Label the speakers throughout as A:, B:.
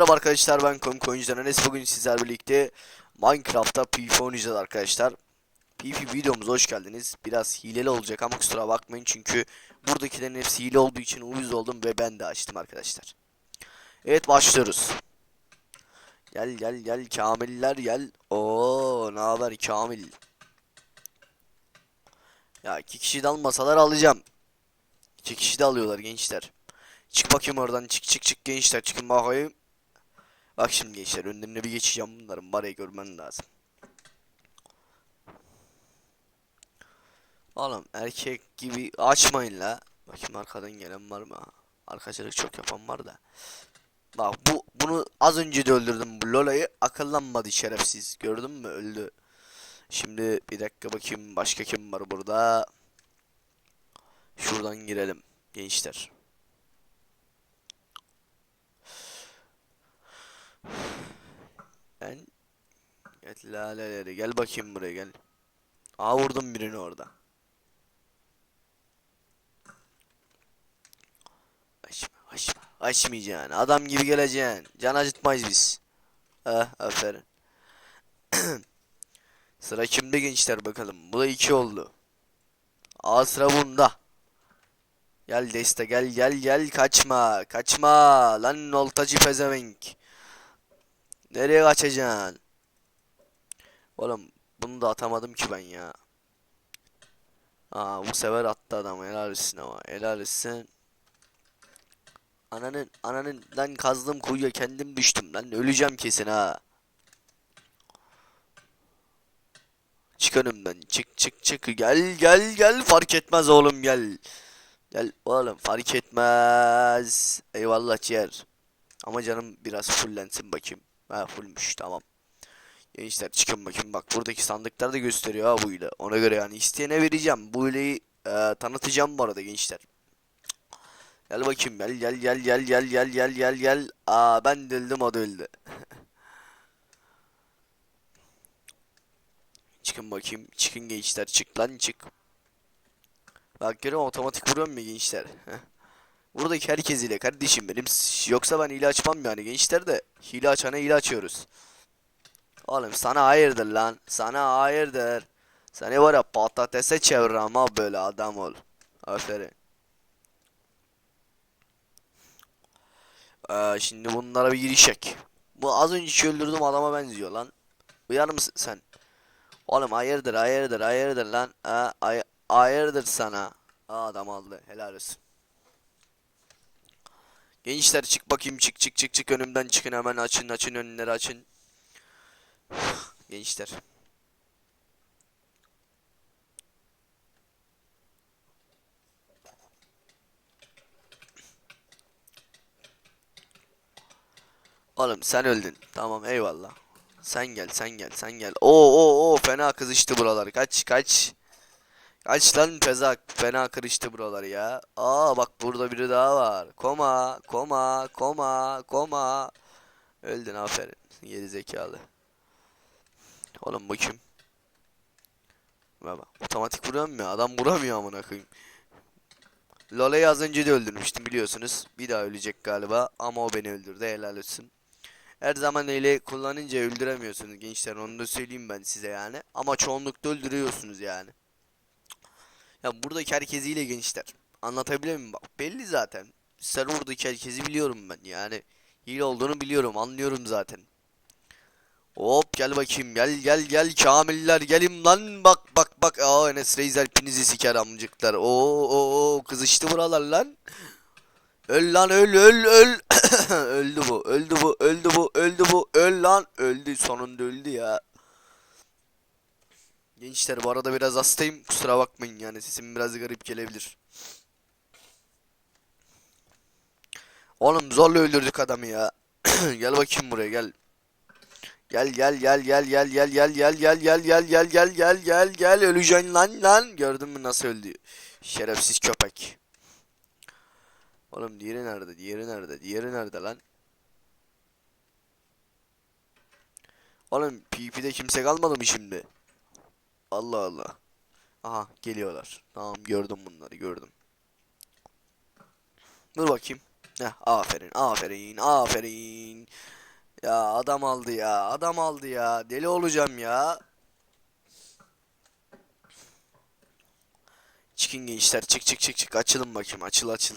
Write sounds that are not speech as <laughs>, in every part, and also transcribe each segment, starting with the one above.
A: Merhaba arkadaşlar ben Komik Oyuncudan Enes bugün sizler birlikte Minecraft'ta PvP oynayacağız arkadaşlar. PvP videomuza hoş geldiniz. Biraz hileli olacak ama kusura bakmayın çünkü buradakilerin hepsi hile olduğu için uyuz oldum ve ben de açtım arkadaşlar. Evet başlıyoruz. Gel gel gel Kamiller gel. Oo ne haber Kamil? Ya iki kişi de almasalar alacağım. İki kişi de alıyorlar gençler. Çık bakayım oradan çık çık çık gençler çıkın bakayım. Bak şimdi gençler önlerine bir geçeceğim bunların var ya görmen lazım. Oğlum erkek gibi açmayın la. Bakayım arkadan gelen var mı? Arkadaşlık çok yapan var da. Bak bu bunu az önce de öldürdüm bu Lola'yı akıllanmadı şerefsiz. Gördün mü öldü. Şimdi bir dakika bakayım başka kim var burada. Şuradan girelim gençler. Ben Evet laleleri gel bakayım buraya gel. Aa vurdum birini orada. Açma açma. Açmayacaksın. Adam gibi geleceksin. Can acıtmayız biz. Ah aferin. <clears throat> Sıra kimde gençler bakalım. Bu da iki oldu. Aa sıra bunda. Gel deste gel gel gel kaçma kaçma lan oltacı pezevenk. Nereye kaçacaksın? Oğlum bunu da atamadım ki ben ya. Aa bu sefer attı adam helal olsun ama helal olsun. Ananın ananın lan kazdığım kuyuya kendim düştüm lan öleceğim kesin ha. Çık önümden çık çık çık gel gel gel fark etmez oğlum gel. Gel oğlum fark etmez. Eyvallah ciğer. Ama canım biraz fullensin bakayım. Ha fullmüş tamam. Gençler çıkın bakayım bak buradaki sandıklar da gösteriyor ha bu ile. Ona göre yani isteyene vereceğim. Bu ileyi e, tanıtacağım bu arada gençler. Gel bakayım gel gel gel gel gel gel gel gel gel. Aa ben deldim o öldü. <laughs> çıkın bakayım. Çıkın gençler çık lan çık. Bak görüyor otomatik vuruyorum ya gençler. <laughs> Buradaki herkes ile kardeşim benim. Yoksa ben hile açmam yani gençler de. Hile açana hile açıyoruz. Oğlum sana hayırdır lan. Sana hayırdır. Seni var ya patatese çeviririm ha böyle adam ol. Aferin. Ee, şimdi bunlara bir girişek. Bu az önce öldürdüğüm adama benziyor lan. Uyar mısın sen? Oğlum hayırdır hayırdır hayırdır lan. Ha, ay hayırdır sana. Aa, adam aldı helal olsun. Gençler çık bakayım çık çık çık çık önümden çıkın hemen açın açın önleri açın. <sighs> Gençler. Oğlum sen öldün. Tamam eyvallah. Sen gel sen gel sen gel. Oo oo oo fena kızıştı buralar. Kaç kaç. Kaç lan feza fena kırıştı buralar ya. Aa bak burada biri daha var. Koma koma koma koma. Öldün aferin. Geri zekalı. Oğlum bu kim? Baba otomatik vuramıyor ya. Adam vuramıyor amına koyayım. Lola'yı az önce de öldürmüştüm biliyorsunuz. Bir daha ölecek galiba ama o beni öldürdü helal olsun. Her zaman öyle kullanınca öldüremiyorsunuz gençler onu da söyleyeyim ben size yani. Ama çoğunlukta öldürüyorsunuz yani. Ya buradaki herkesiyle gençler. Anlatabiliyor muyum? Bak belli zaten. Server'daki herkesi biliyorum ben. Yani. Hile olduğunu biliyorum anlıyorum zaten. Hop gel bakayım. Gel gel gel. Kamiller gelim lan. Bak bak bak. Aa Enes Reis hepinizi siker amcıklar. Oo oo oo. Kızıştı buralar lan. Öl lan öl öl öl. <coughs> Öldü bu öldü bu öldü bu öldü bu. Öl lan. Öldü sonunda öldü ya Gençler bu arada biraz hastayım kusura bakmayın yani sesim biraz garip gelebilir Oğlum zorla öldürdük adamı ya Gel bakayım buraya gel Gel gel gel gel gel gel gel gel gel gel gel gel gel gel gel gel öleceksin lan lan gördün mü nasıl öldü şerefsiz köpek Oğlum diğeri nerede diğeri nerede diğeri nerede lan Oğlum PvP'de kimse kalmadı mı şimdi Allah Allah Aha geliyorlar tamam gördüm bunları gördüm Dur bakayım Heh, aferin aferin aferin. Ya adam aldı ya adam aldı ya. Deli olacağım ya. Çıkın gençler çık çık çık çık açılın bakayım açıl açıl.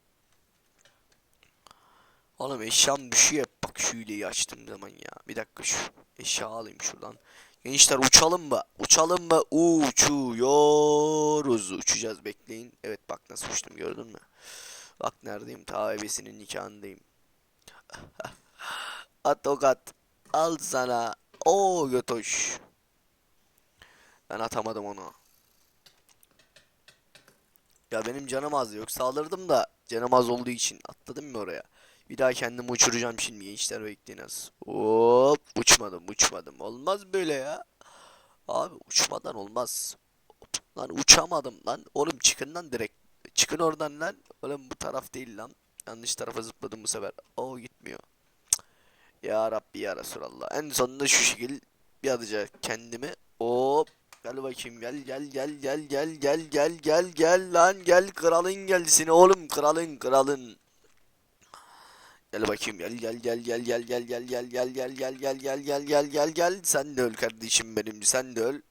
A: Oğlum eşyam düşüyor hep bak şu hileyi açtığım zaman ya. Bir dakika şu eşya alayım şuradan. Gençler uçalım mı? Uçalım mı? Uçuyoruz. Uçacağız bekleyin. Evet bak nasıl uçtum gördün mü? Bak neredeyim? Ta ebesinin nikahındayım. <laughs> At tokat. Al sana. Oo götoş. Ben atamadım onu. Ya benim canım az yoksa alırdım da canım az olduğu için atladım mı oraya? Bir daha kendimi uçuracağım şimdi gençler bekleyiniz. Hop uçmadım uçmadım. Olmaz böyle ya. Abi uçmadan olmaz. Lan uçamadım lan. Oğlum çıkın lan direkt. Çıkın oradan lan. Oğlum bu taraf değil lan. Yanlış tarafa zıpladım bu sefer. O gitmiyor. Ya Rabbi ya Resulallah. En sonunda şu şekil bir atacak kendimi. Hop. Gel bakayım gel gel gel gel gel gel gel gel gel lan gel kralın gelsin oğlum kralın kralın. Gel bakayım gel gel gel gel gel gel gel gel gel gel gel gel gel gel gel gel gel sen de öl kardeşim benim sen de öl.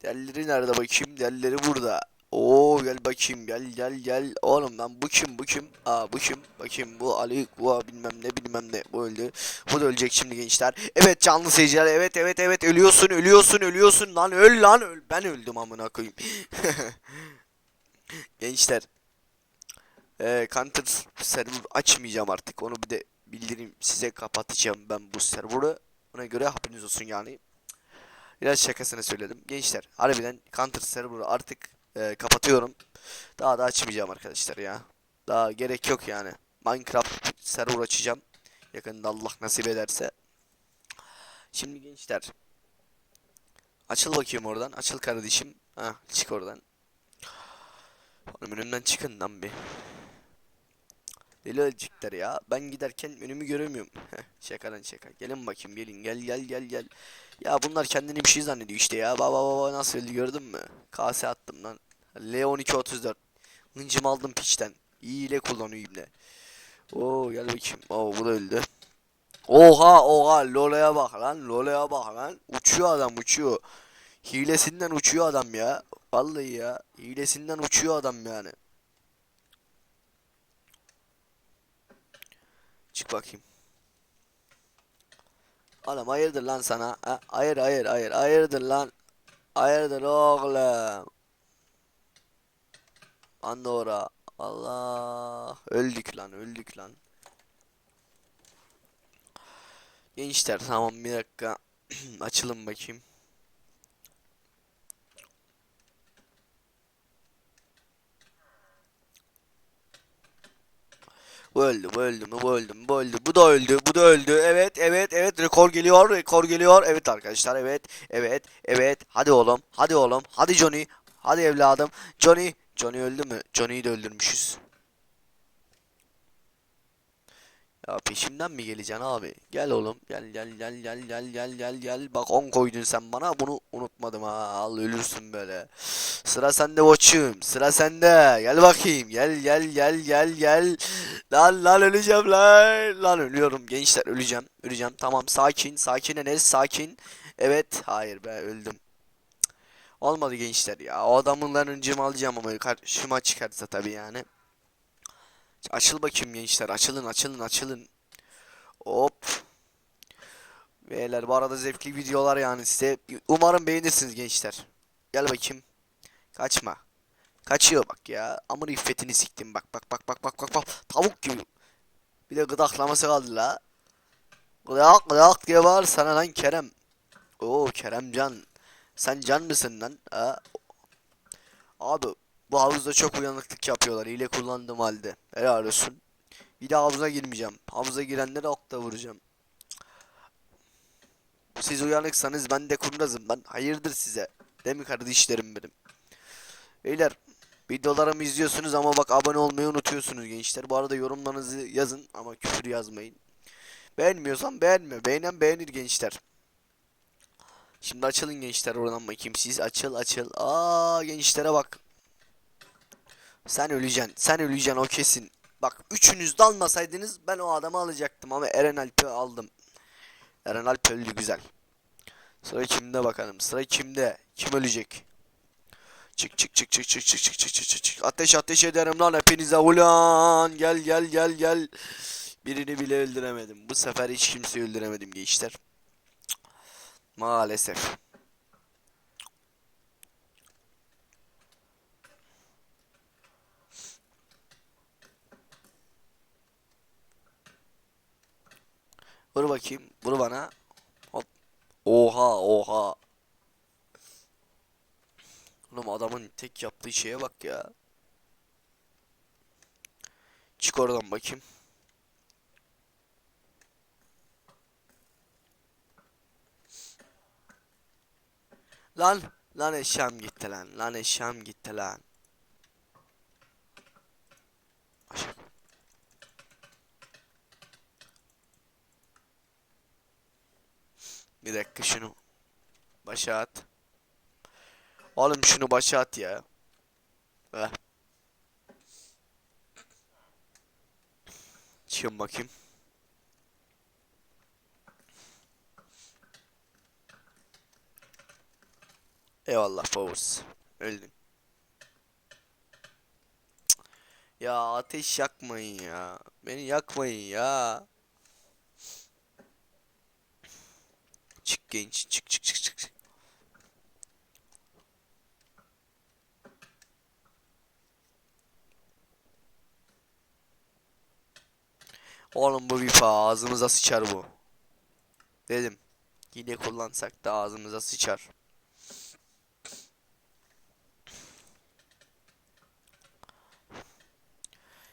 A: Diğerleri nerede bakayım diğerleri burada. Oo gel bakayım gel gel gel oğlum lan bu kim bu kim aa bu kim bakayım bu Ali bu bilmem ne bilmem ne bu öldü bu da ölecek şimdi gençler evet canlı seyirciler evet evet evet ölüyorsun ölüyorsun ölüyorsun lan öl lan öl ben öldüm amına koyayım gençler ee, Counter server açmayacağım artık. Onu bir de bildireyim size kapatacağım ben bu server'ı. Ona göre haberiniz olsun yani. Biraz şakasını söyledim. Gençler harbiden Counter server'ı artık e, kapatıyorum. Daha da açmayacağım arkadaşlar ya. Daha gerek yok yani. Minecraft server açacağım. Yakında Allah nasip ederse. Şimdi gençler. Açıl bakayım oradan. Açıl kardeşim. Ha çık oradan. Oğlum önümden çıkın lan bir. Deli ölecekler ya. Ben giderken önümü göremiyorum. <laughs> Heh, şakadan şaka. Gelin bakayım gelin. Gel gel gel gel. Ya bunlar kendini bir şey zannediyor işte ya. Baba baba nasıl öldü gördün mü? Kase attım lan. L1234. Hıncımı aldım piçten. İyi ile kullanıyor ibne. Oo gel bakayım. Oo bu da öldü. Oha oha Lola'ya bak lan. Lola'ya bak lan. Uçuyor adam uçuyor. Hilesinden uçuyor adam ya. Vallahi ya. Hilesinden uçuyor adam yani. Çık bakayım. Oğlum hayırdır lan sana? Ha? Hayır hayır hayır hayırdır lan. Hayırdır oğlum. Andorra. Allah. Öldük lan öldük lan. Gençler tamam bir dakika. <clears throat> Açılın bakayım. Bu öldü, bu öldü bu öldü bu öldü, bu da öldü, bu da öldü. Evet, evet, evet, rekor geliyor, rekor geliyor. Evet arkadaşlar, evet, evet, evet. Hadi oğlum, hadi oğlum, hadi Johnny, hadi evladım. Johnny, Johnny öldü mü? Johnny'yi de öldürmüşüz. Ya peşimden mi geleceksin abi? Gel oğlum. Gel gel gel gel gel gel gel gel. Bak 10 koydun sen bana. Bunu unutmadım ha. Al ölürsün böyle. Sıra sende koçum. Sıra sende. Gel bakayım. Gel gel gel gel gel. Lan lan öleceğim lan. Lan ölüyorum gençler öleceğim. Öleceğim. Tamam sakin. Sakin Enes sakin. Evet. Hayır be öldüm. Olmadı gençler ya. O adamından öncemi alacağım ama karşıma çıkarsa tabii yani. Açıl bakayım gençler. Açılın açılın açılın. Hop. Beyler bu arada zevkli videolar yani size. Umarım beğenirsiniz gençler. Gel bakayım. Kaçma. Kaçıyor bak ya. Amır iffetini siktim bak bak bak bak bak bak bak. Tavuk gibi. Bir de gıdaklaması kaldı la. Gıdak gıdak diye var sana lan Kerem. Oo Kerem Can. Sen can mısın lan? Ha? Abi Bu havuzda çok uyanıklık yapıyorlar. Hile kullandığım halde. Helal olsun. Bir de havuza girmeyeceğim. Havuza girenlere okla vuracağım. Siz uyanıksanız ben de kurnazım. Ben hayırdır size. Değil mi kardeşlerim benim? Beyler videolarımı izliyorsunuz ama bak abone olmayı unutuyorsunuz gençler. Bu arada yorumlarınızı yazın ama küfür yazmayın. Beğenmiyorsan beğenme. Beğenen beğenir gençler. Şimdi açılın gençler oradan bakayım siz açıl açıl. Aa gençlere bak. Sen öleceksin. Sen öleceksin o kesin. Bak üçünüz dalmasaydınız ben o adamı alacaktım ama Eren Alp'i aldım. Eren Alp öldü güzel. Sıra kimde bakalım. Sıra kimde? Kim ölecek? Çık çık çık çık çık çık çık çık çık çık çık. Ateş ateş ederim lan hepinize ulan. Gel gel gel gel. Birini bile öldüremedim. Bu sefer hiç kimseyi öldüremedim gençler. Maalesef. Vur bakayım. Vur bana. Hop. Oha oha. Oğlum adamın tek yaptığı şeye bak ya. Çık oradan bakayım. Lan lan eşyam gitti lan. Lan eşyam gitti lan. Bir dakika şunu başa at. Oğlum şunu başa at ya. Heh. Çıkın bakayım. Eyvallah Powers. Öldün. Ya ateş yakmayın ya. Beni yakmayın ya. Çık genç. Çık çık çık çık. Oğlum bu fa ağzımıza sıçar bu. Dedim. Yine kullansak da ağzımıza sıçar.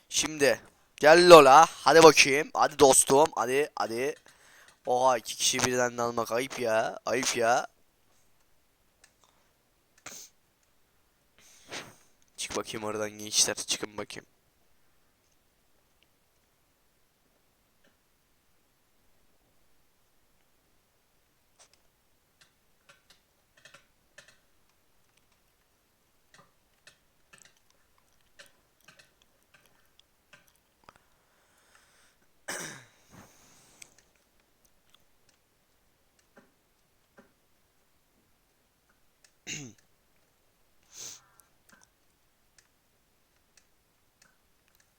A: Şimdi gel Lola. Hadi bakayım. Hadi dostum. Hadi hadi. Oha iki kişi birden de almak ayıp ya. Ayıp ya. Çık bakayım oradan gençler. Çıkın bakayım.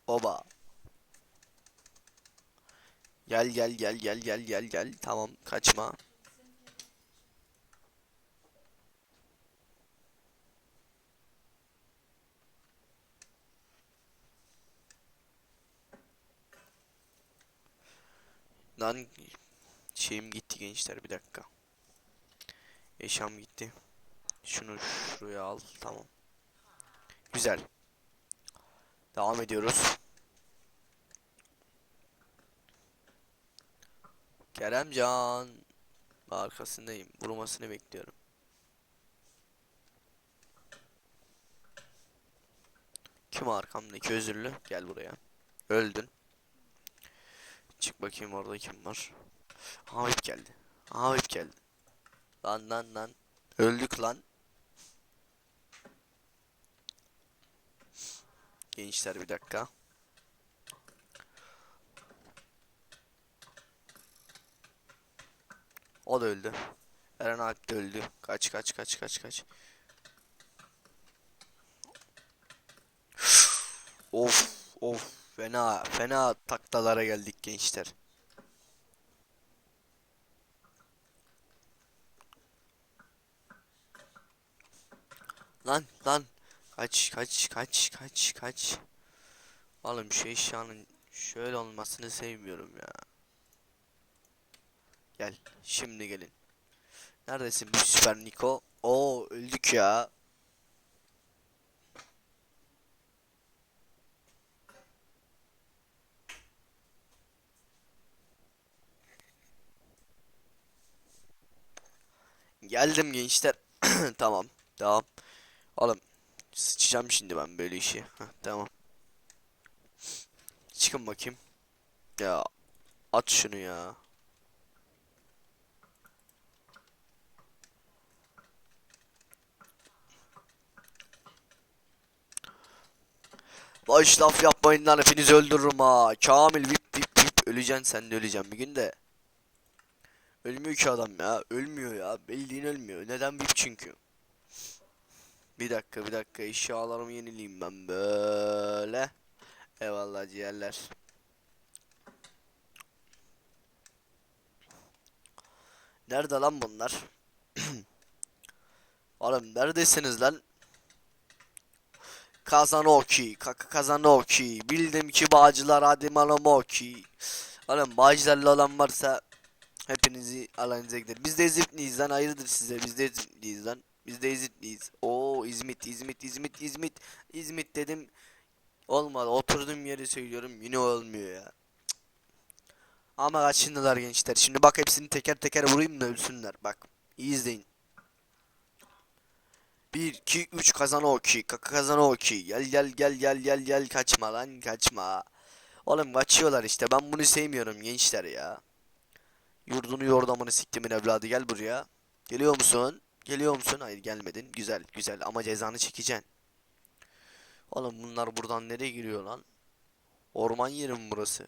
A: Oba. Gel gel gel gel gel gel gel. Tamam kaçma. Lan şeyim gitti gençler bir dakika. Eşyam gitti. Şunu şuraya al. Tamam. Güzel. Devam ediyoruz. Keremcan. Arkasındayım. Vurmasını bekliyorum. Kim arkamdaki özürlü? Gel buraya. Öldün. Çık bakayım orada kim var. Ahmet geldi. Ahmet geldi. Lan lan lan. Öldük lan. Gençler bir dakika. O da öldü. Eren Alp de öldü. Kaç kaç kaç kaç kaç. of of fena fena taklalara geldik gençler. Lan lan Kaç kaç kaç kaç kaç. Oğlum şu eşyanın şöyle olmasını sevmiyorum ya. Gel şimdi gelin. Neredesin bu süper Niko? Oo öldük ya. Geldim gençler. <clears throat> tamam. Devam. Oğlum sıçacağım şimdi ben böyle işi. Heh, tamam. Çıkın bakayım. Ya at şunu ya. Boş laf yapmayın lan hepinizi öldürürüm ha. Kamil vip vip vip öleceksin sen de öleceksin bir gün de. Ölmüyor ki adam ya. Ölmüyor ya. Bildiğin ölmüyor. Neden vip çünkü. Bir dakika bir dakika eşyalarımı yenileyim ben böyle. Eyvallah ciğerler. Nerede lan bunlar? <clears throat> Oğlum neredesiniz lan? Kazanoki, kaka Kazanoki. Bildim ki bağcılar hadi malamoki. Oğlum bağcılarla olan varsa hepinizi alanınıza gider. Biz de İzmitliyiz lan hayırdır size biz de İzmitliyiz lan. Biz de İzmitliyiz. Oo İzmit, İzmit, İzmit, İzmit. İzmit dedim. Olmadı. Oturduğum yeri söylüyorum. Yine olmuyor ya. Ama kaçındılar gençler. Şimdi bak hepsini teker teker vurayım da ölsünler. Bak. iyi izleyin. 1 2 3 kazan o ki. Kaka kazan o ki. Gel gel gel gel gel gel kaçma lan kaçma. Oğlum kaçıyorlar işte. Ben bunu sevmiyorum gençler ya. Yurdunu yordamını siktimin evladı gel buraya. Geliyor musun? Geliyor musun? Hayır gelmedin. Güzel güzel ama cezanı çekeceksin. Oğlum bunlar buradan nereye giriyor lan? Orman yeri mi burası?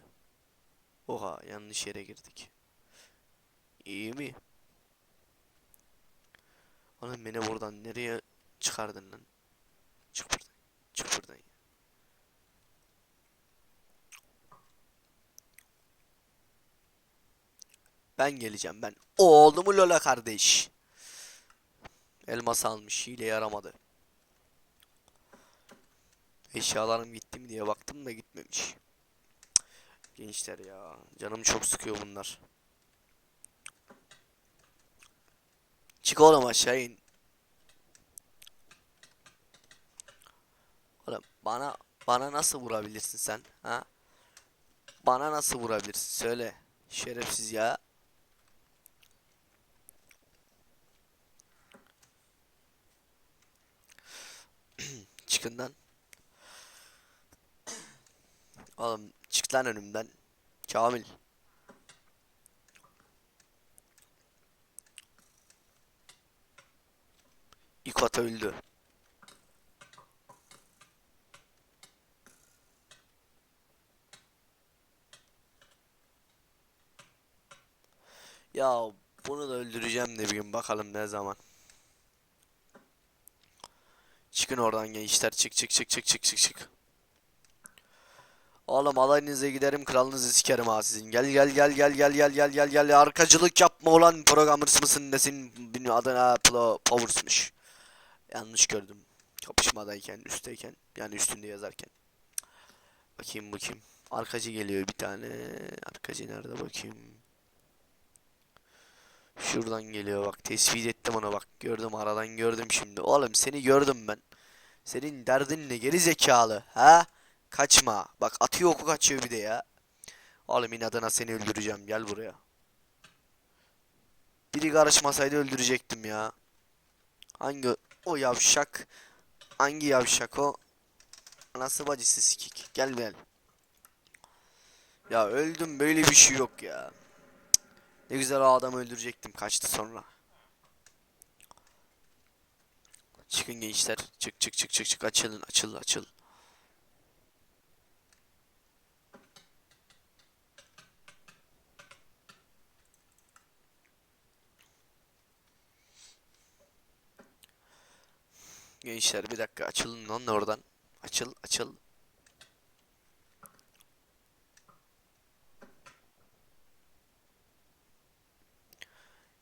A: Oha yanlış yere girdik. İyi mi? Oğlum beni buradan nereye çıkardın lan? Çık buradan. Çık buradan. Ben geleceğim ben. Oldu mu Lola kardeş? Elmas almış hile yaramadı. Eşyalarım gitti mi diye baktım da gitmemiş. Gençler ya canım çok sıkıyor bunlar. Çık oğlum aşağı in. Oğlum bana bana nasıl vurabilirsin sen ha? Bana nasıl vurabilirsin söyle. Şerefsiz ya. Çıkın lan. Oğlum çık lan önümden. Kamil. İkota öldü. Ya bunu da öldüreceğim de bir gün bakalım ne zaman. Çıkın oradan gençler çık çık çık çık çık çık çık. Oğlum alayınıza giderim kralınızı sikerim ha sizin. Gel gel gel gel gel gel gel gel gel arkacılık yapma ulan programmers mısın nesin benim adına Plo Powers'mış. Yanlış gördüm. Kapışmadayken üstteyken yani üstünde yazarken. Bakayım bakayım. Arkacı geliyor bir tane. Arkacı nerede bakayım. Şuradan geliyor bak tespit ettim onu bak gördüm aradan gördüm şimdi. Oğlum seni gördüm ben. Senin derdin ne geri zekalı ha? Kaçma. Bak atıyor oku kaçıyor bir de ya. Oğlum inadına seni öldüreceğim gel buraya. Biri karışmasaydı öldürecektim ya. Hangi o yavşak? Hangi yavşak o? Nasıl bacısı sikik? Gel gel. Ya öldüm böyle bir şey yok ya. Ne güzel o adamı öldürecektim kaçtı sonra. Çıkın gençler. Çık çık çık çık çık açılın açıl açıl. Gençler bir dakika açılın lan oradan. Açıl açıl.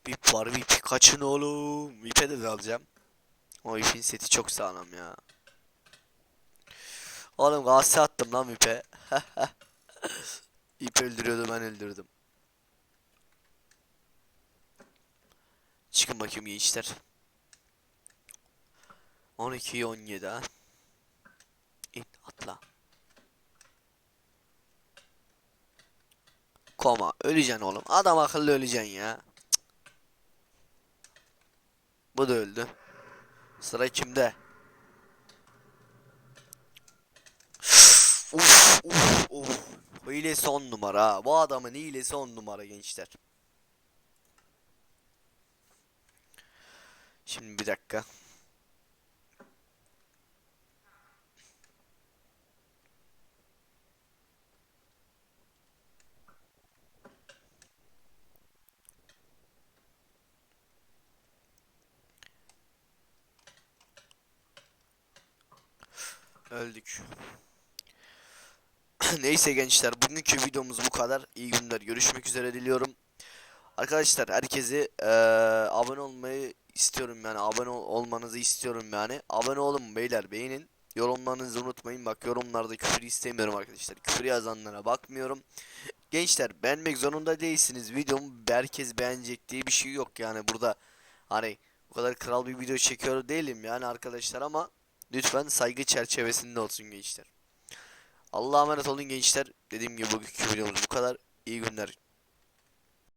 A: VIP var VIP kaçın oğlum. VIP'e de alacağım. O VIP'in seti çok sağlam ya. Oğlum gase attım lan VIP'e. VIP <laughs> öldürüyordu ben öldürdüm. Çıkın bakayım gençler. 12 17 ha. İn atla. Koma öleceksin oğlum. Adam akıllı öleceksin ya. Bu da öldü. Sıra kimde? Uf uf uf. Hilesi on numara. Bu adamın hilesi on numara gençler. Şimdi bir dakika. Öldük. <clears throat> Neyse gençler bugünkü videomuz bu kadar. İyi günler. Görüşmek üzere diliyorum. Arkadaşlar herkesi eee, abone olmayı istiyorum yani abone ol- olmanızı istiyorum yani. Abone olun beyler beğenin. Yorumlarınızı unutmayın. Bak yorumlarda küfür istemiyorum arkadaşlar. Küfür yazanlara bakmıyorum. Gençler beğenmek zorunda değilsiniz. Videomu herkes beğenecek diye bir şey yok yani burada. Hani bu kadar kral bir video çekiyor değilim yani arkadaşlar ama lütfen saygı çerçevesinde olsun gençler. Allah'a emanet olun gençler. Dediğim gibi bugünkü videomuz bu kadar. İyi günler.